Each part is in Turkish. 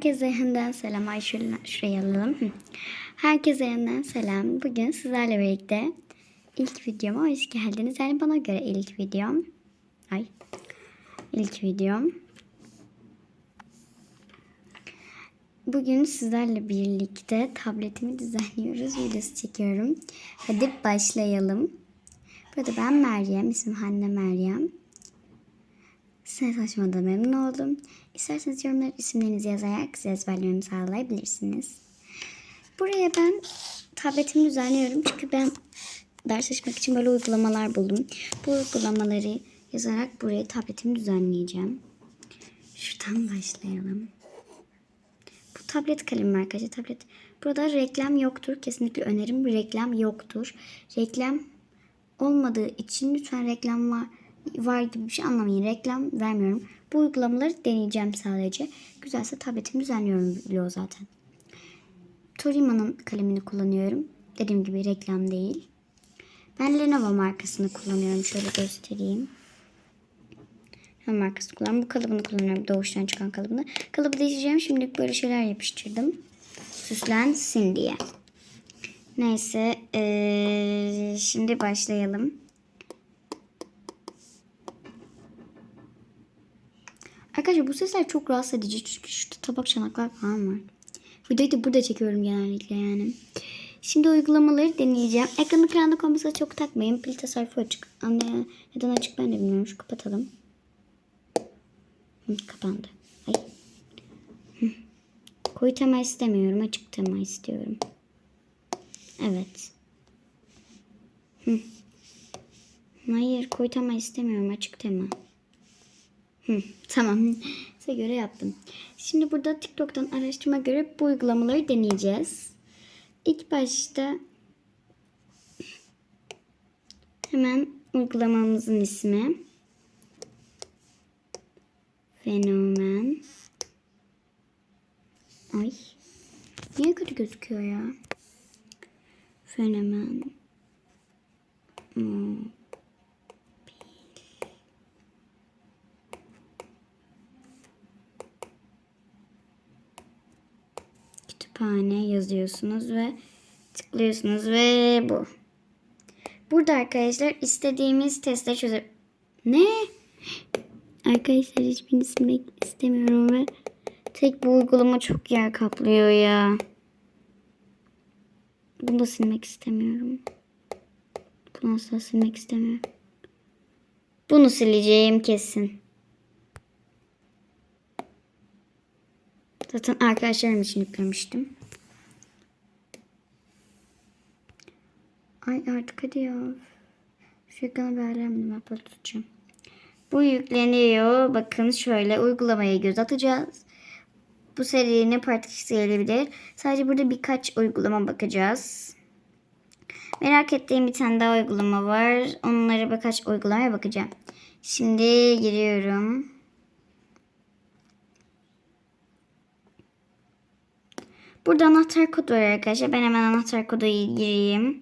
Herkese yeniden selam. Ay şuraya alalım. Herkese yeniden selam. Bugün sizlerle birlikte ilk videoma hoş geldiniz. Yani bana göre ilk videom. Ay. ilk videom. Bugün sizlerle birlikte tabletimi düzenliyoruz. Videosu çekiyorum. Hadi başlayalım. Burada ben Meryem. İsmim Hanne Meryem. Size tanışmada memnun oldum. İsterseniz yorumlara isimlerinizi yazarak size ezberlememi sağlayabilirsiniz. Buraya ben tabletimi düzenliyorum. Çünkü ben ders çalışmak için böyle uygulamalar buldum. Bu uygulamaları yazarak buraya tabletimi düzenleyeceğim. Şuradan başlayalım. Tablet kalemi arkadaşlar. Tablet. Burada reklam yoktur. Kesinlikle önerim reklam yoktur. Reklam olmadığı için lütfen reklam var, var gibi bir şey anlamayın. Reklam vermiyorum. Bu uygulamaları deneyeceğim sadece. Güzelse tabletimi düzenliyorum biliyor zaten. Torima'nın kalemini kullanıyorum. Dediğim gibi reklam değil. Ben Lenovo markasını kullanıyorum. Şöyle göstereyim. Lenovo markasını kullanıyorum. Bu kalıbını kullanıyorum. Doğuştan çıkan kalıbını. Kalıbı değiştireceğim. Şimdilik böyle şeyler yapıştırdım. Süslensin diye. Neyse. Ee, şimdi başlayalım. Arkadaşlar bu sesler çok rahatsız edici. Çünkü şurada tabak çanaklar falan var. Videoyu da burada çekiyorum genellikle yani. Şimdi uygulamaları deneyeceğim. Ekranı karanlık olmasa çok takmayın. Pil tasarrufu açık. Anne neden açık ben de bilmiyorum. Şu kapatalım. Kapandı. Ay. Koyu tema istemiyorum. Açık tema istiyorum. Evet. Hayır koyu tema istemiyorum. Açık tema. Tamam. Size göre yaptım. Şimdi burada TikTok'tan araştırma göre bu uygulamaları deneyeceğiz. İlk başta hemen uygulamamızın ismi Fenomen. Ay. Niye kötü gözüküyor ya? Fenomen. Hmm. kütüphane yazıyorsunuz ve tıklıyorsunuz ve bu. Burada arkadaşlar istediğimiz testleri çöze... Ne? Arkadaşlar hiçbirini silmek istemiyorum ve tek bu uygulama çok yer kaplıyor ya. Bunu da silmek istemiyorum. Bunu asla silmek istemiyorum. Bunu sileceğim kesin. Zaten arkadaşlarım için yüklemiştim. Ay artık hadi ya. Şu ekranı beğenmedim. Ben böyle tutacağım. Bu yükleniyor. Bakın şöyle uygulamaya göz atacağız. Bu serinin partikisi gelebilir. Sadece burada birkaç uygulama bakacağız. Merak ettiğim bir tane daha uygulama var. Onlara birkaç uygulamaya bakacağım. Şimdi giriyorum. Burada anahtar kodu var arkadaşlar. Ben hemen anahtar kodu gireyim.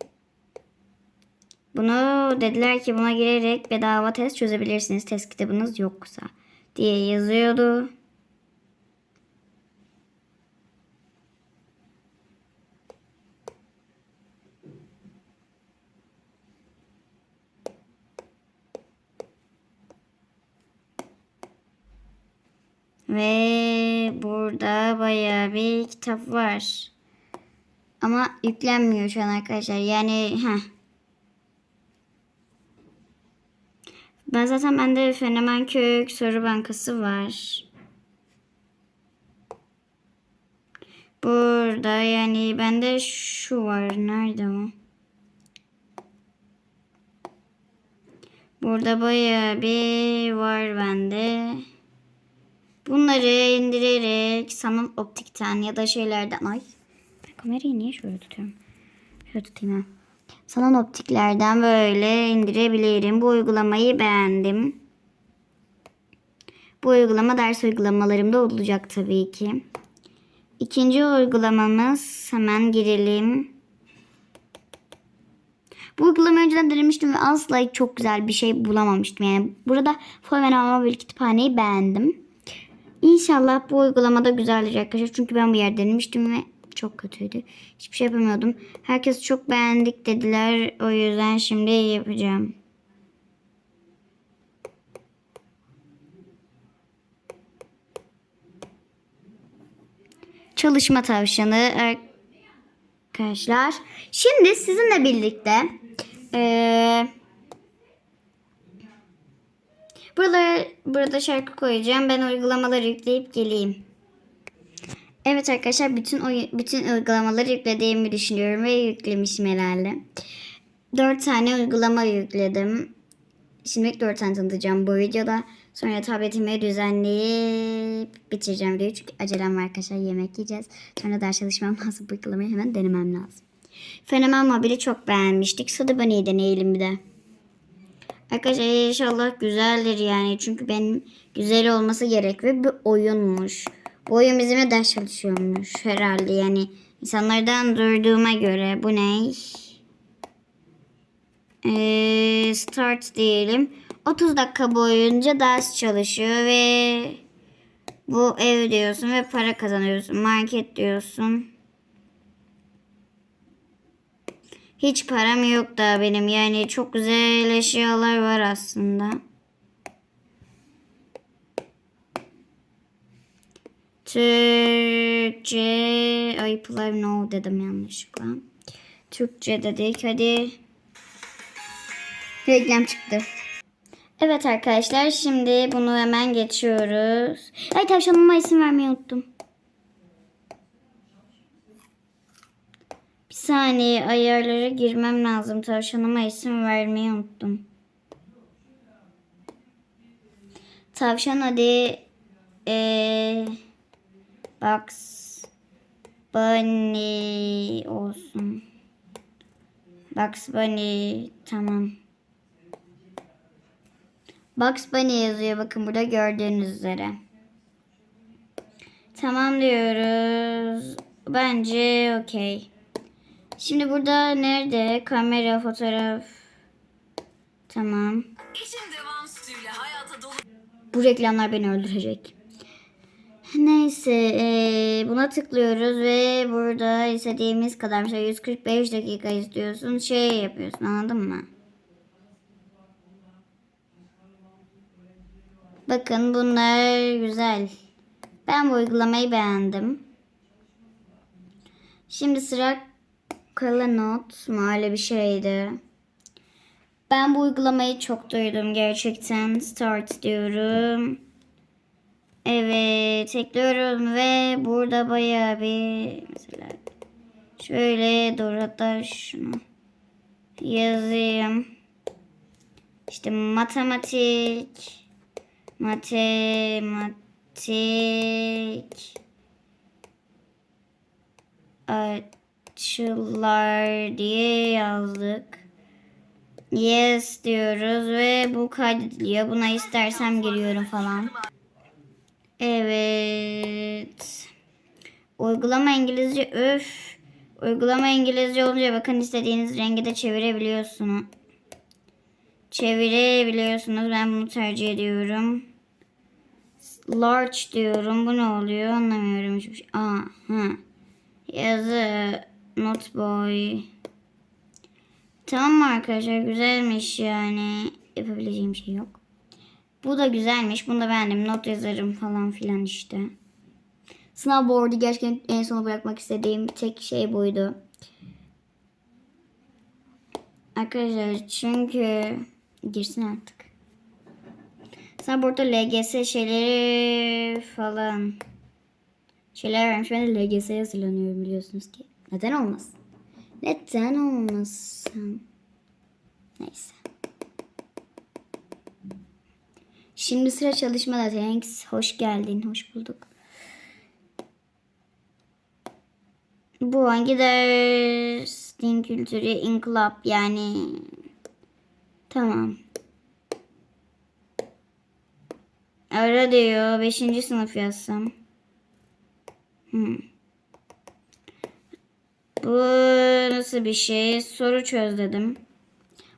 Bunu dediler ki buna girerek bedava test çözebilirsiniz. Test kitabınız yoksa diye yazıyordu. Ve burada bayağı bir kitap var. Ama yüklenmiyor şu an arkadaşlar. Yani heh. Ben zaten bende fenomen kök soru bankası var. Burada yani bende şu var. Nerede o? Burada bayağı bir var bende. Bunları indirerek sanal optikten ya da şeylerden ay kamerayı niye şöyle tutuyorum? Şöyle tutayım ha. Sanal optiklerden böyle indirebilirim. Bu uygulamayı beğendim. Bu uygulama ders uygulamalarımda olacak tabii ki. İkinci uygulamamız hemen girelim. Bu uygulamayı önceden denemiştim ve asla çok güzel bir şey bulamamıştım. Yani burada Foven Mobil Kütüphaneyi beğendim. İnşallah bu uygulamada güzeldir arkadaşlar. Çünkü ben bir yer denemiştim ve çok kötüydü. Hiçbir şey yapamıyordum. Herkes çok beğendik dediler. O yüzden şimdi yapacağım. Çalışma tavşanı arkadaşlar. Şimdi sizinle birlikte eee burada burada şarkı koyacağım. Ben uygulamaları yükleyip geleyim. Evet arkadaşlar bütün bütün uygulamaları yüklediğimi düşünüyorum ve yüklemişim herhalde. 4 tane uygulama yükledim. Şimdi 4 tane tanıtacağım bu videoda. Sonra tabletimi düzenleyip bitireceğim videoyu. Çünkü acelem var arkadaşlar yemek yiyeceğiz. Sonra ders çalışmam lazım. Bu uygulamayı hemen denemem lazım. Fenomen Mobil'i çok beğenmiştik. Soda Bunny'i deneyelim bir de. Arkadaşlar inşallah güzeldir yani. Çünkü benim güzel olması gerek ve bir oyunmuş. Bu oyun bizimle ders çalışıyormuş herhalde yani. insanlardan duyduğuma göre bu ne? Ee, start diyelim. 30 dakika boyunca ders çalışıyor ve bu ev diyorsun ve para kazanıyorsun. Market diyorsun. Hiç param yok da benim. Yani çok güzel eşyalar var aslında. Türkçe ayıplar no dedim yanlışlıkla. Türkçe dedik. Hadi. Reklam çıktı. Evet arkadaşlar şimdi bunu hemen geçiyoruz. Ay tavşanıma isim vermeyi unuttum. Bir saniye ayarlara girmem lazım. Tavşanıma isim vermeyi unuttum. Tavşan adı ee, Bugs Bunny olsun. Bugs Bunny tamam. Bugs Bunny yazıyor bakın burada gördüğünüz üzere. Tamam diyoruz. Bence okey. Şimdi burada nerede? Kamera, fotoğraf. Tamam. Bu reklamlar beni öldürecek. Neyse eee, buna tıklıyoruz ve burada istediğimiz kadar mesela 145 dakika istiyorsun şey yapıyorsun anladın mı? Bakın bunlar güzel. Ben bu uygulamayı beğendim. Şimdi sıra Kala Not mu öyle bir şeydi. Ben bu uygulamayı çok duydum gerçekten. Start diyorum. Evet ekliyorum ve burada bayağı bir mesela şöyle dur hatta şunu yazayım. İşte matematik matematik açılar diye yazdık. Yes diyoruz ve bu kaydediliyor. Buna istersem giriyorum falan. Evet. Uygulama İngilizce öf. Uygulama İngilizce olunca bakın istediğiniz rengi de çevirebiliyorsunuz. Çevirebiliyorsunuz. Ben bunu tercih ediyorum. Large diyorum. Bu ne oluyor? Anlamıyorum hiçbir şey. Aa, ha. Yazı. Not boy. Tamam arkadaşlar? Güzelmiş yani. Yapabileceğim şey yok. Bu da güzelmiş. Bunu da beğendim. Not yazarım falan filan işte. Sınav board'u gerçekten en sona bırakmak istediğim tek şey buydu. Arkadaşlar çünkü girsin artık. Sınav board'da LGS şeyleri falan şeyler vermiş. Ben de LGS'ye hazırlanıyorum biliyorsunuz ki. Neden olmasın? Neden olmasın? Neyse. Şimdi sıra çalışmada. Thanks. Hoş geldin. Hoş bulduk. Bu hangi ders? Din kültürü, inkılap yani. Tamam. Ara diyor. Beşinci sınıf yazsam. Hmm. Bu nasıl bir şey? Soru çöz dedim.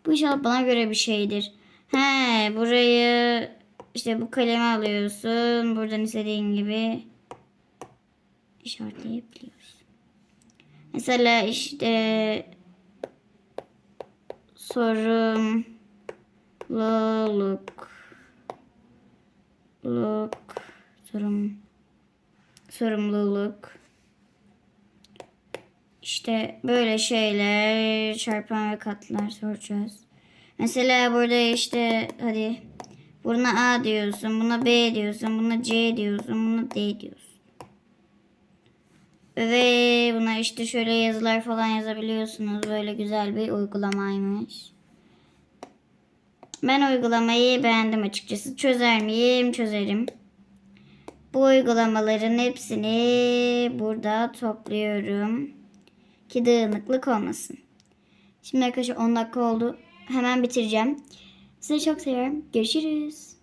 Bu inşallah bana göre bir şeydir. He burayı işte bu kalemi alıyorsun. Buradan istediğin gibi işaretleyebiliyorsun. Mesela işte sorumluluk luk sorum sorumluluk işte böyle şeyler çarpan ve katlar soracağız. Mesela burada işte hadi buna A diyorsun, buna B diyorsun, buna C diyorsun, buna D diyorsun. Ve buna işte şöyle yazılar falan yazabiliyorsunuz. Böyle güzel bir uygulamaymış. Ben uygulamayı beğendim açıkçası. Çözer miyim? Çözerim. Bu uygulamaların hepsini burada topluyorum. Ki dağınıklık olmasın. Şimdi arkadaşlar 10 dakika oldu. Hemen bitireceğim. Sizi çok seviyorum. Görüşürüz.